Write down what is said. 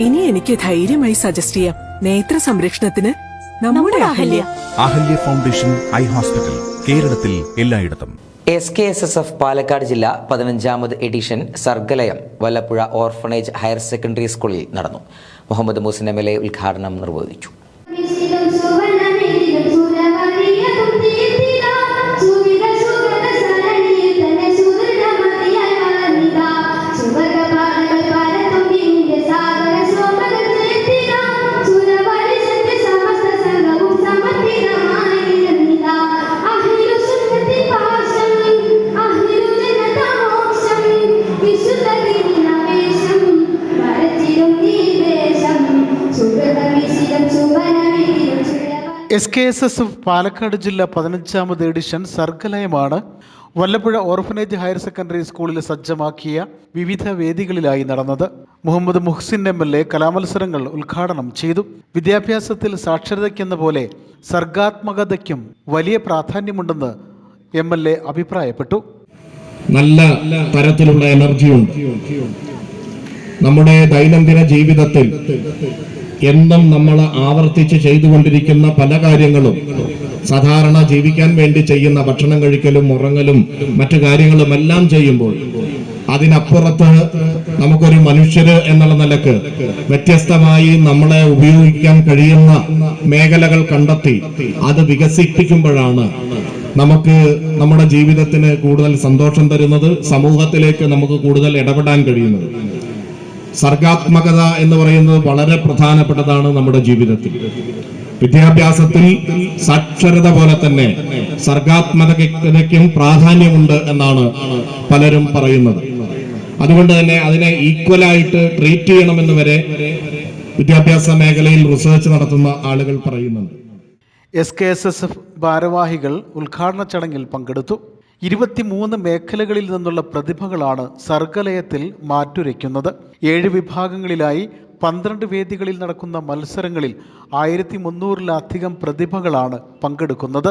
ഇനി എനിക്ക് ധൈര്യമായി സജസ്റ്റ് ചെയ്യാം. നേത്ര സംരക്ഷണത്തിന് നമ്മുടെ Ahalya. Ahalya. Foundation eye hospital കേരളത്തിൽ എല്ലായിടത്തും. S K S S F Palakkad ജില്ല പതിനഞ്ചാമത് edition Sargalayam Vallappuzha orphanage higher secondary സ്കൂളിൽ നടന്നു. Muhammad Musin M L A ഉദ്ഘാടനം നിർവഹിച്ചു. S K S S F Palakkad ജില്ല പതിനഞ്ചാമത് എഡിഷൻ സർഗലയമാണ്. വല്ലപ്പുഴ ഓർഫനേജ് ഹയർ സെക്കൻഡറി സ്കൂളിൽ സജ്ജമാക്കിയ വിവിധ വേദികളിലായി നടന്നത്. Muhammad Muhsin M L A കലാമത്സരങ്ങൾ ഉദ്ഘാടനം ചെയ്തു. വിദ്യാഭ്യാസത്തിൽ സാക്ഷരതയ്ക്കെന്ന പോലെ സർഗാത്മകതയ്ക്കും വലിയ പ്രാധാന്യമുണ്ടെന്ന് എം എൽ എ അഭിപ്രായപ്പെട്ടു. നല്ല തരത്തിലുള്ള എനർജിയുണ്ട് നമ്മുടെ ദൈനംദിന ജീവിതത്തിൽ എന്നും നമ്മൾ ആവർത്തിച്ച് ചെയ്തുകൊണ്ടിരിക്കുന്ന പല കാര്യങ്ങളും. സാധാരണ ജീവിക്കാൻ വേണ്ടി ചെയ്യുന്ന ഭക്ഷണം കഴിക്കലും ഉറങ്ങലും മറ്റു കാര്യങ്ങളും എല്ലാം ചെയ്യുമ്പോൾ അതിനപ്പുറത്ത് നമുക്കൊരു മനുഷ്യര് എന്നുള്ള നിലയ്ക്ക് വ്യത്യസ്തമായി നമ്മളെ ഉപയോഗിക്കാൻ കഴിയുന്ന മേഖലകൾ കണ്ടെത്തി അത് വികസിപ്പിക്കുമ്പോഴാണ് നമുക്ക് നമ്മുടെ ജീവിതത്തിന് കൂടുതൽ സന്തോഷം തരുന്നത് സമൂഹത്തിലേക്ക് നമുക്ക് കൂടുതൽ ഇടപെടാൻ കഴിയുന്നത്. സർഗാത്മകത എന്ന് പറയുന്നത് വളരെ പ്രധാനപ്പെട്ടതാണ് നമ്മുടെ ജീവിതത്തിൽ. വിദ്യാഭ്യാസത്തിൽ സാക്ഷരത പോലെ തന്നെ സർഗാത്മകതയ്ക്കും പ്രാധാന്യമുണ്ട് എന്നാണ് പലരും പറയുന്നത്. അതുകൊണ്ട് തന്നെ അതിനെ ഈക്വലായിട്ട് ട്രീറ്റ് ചെയ്യണമെന്ന് വരെ വിദ്യാഭ്യാസ മേഖലയിൽ റിസർച്ച് നടത്തുന്ന ആളുകൾ പറയുന്നുണ്ട്. S K S S F ഭാരവാഹികൾ ഉദ്ഘാടന ചടങ്ങിൽ പങ്കെടുത്തു. ഇരുപത്തിമൂന്ന് മേഖലകളിൽ നിന്നുള്ള പ്രതിഭകളാണ് സർഗലയത്തിൽ മാറ്റുരയ്ക്കുന്നത്. ഏഴ് വിഭാഗങ്ങളിലായി പന്ത്രണ്ട് വേദികളിൽ നടക്കുന്ന മത്സരങ്ങളിൽ ആയിരത്തി മുന്നൂറിലധികം പ്രതിഭകളാണ് പങ്കെടുക്കുന്നത്.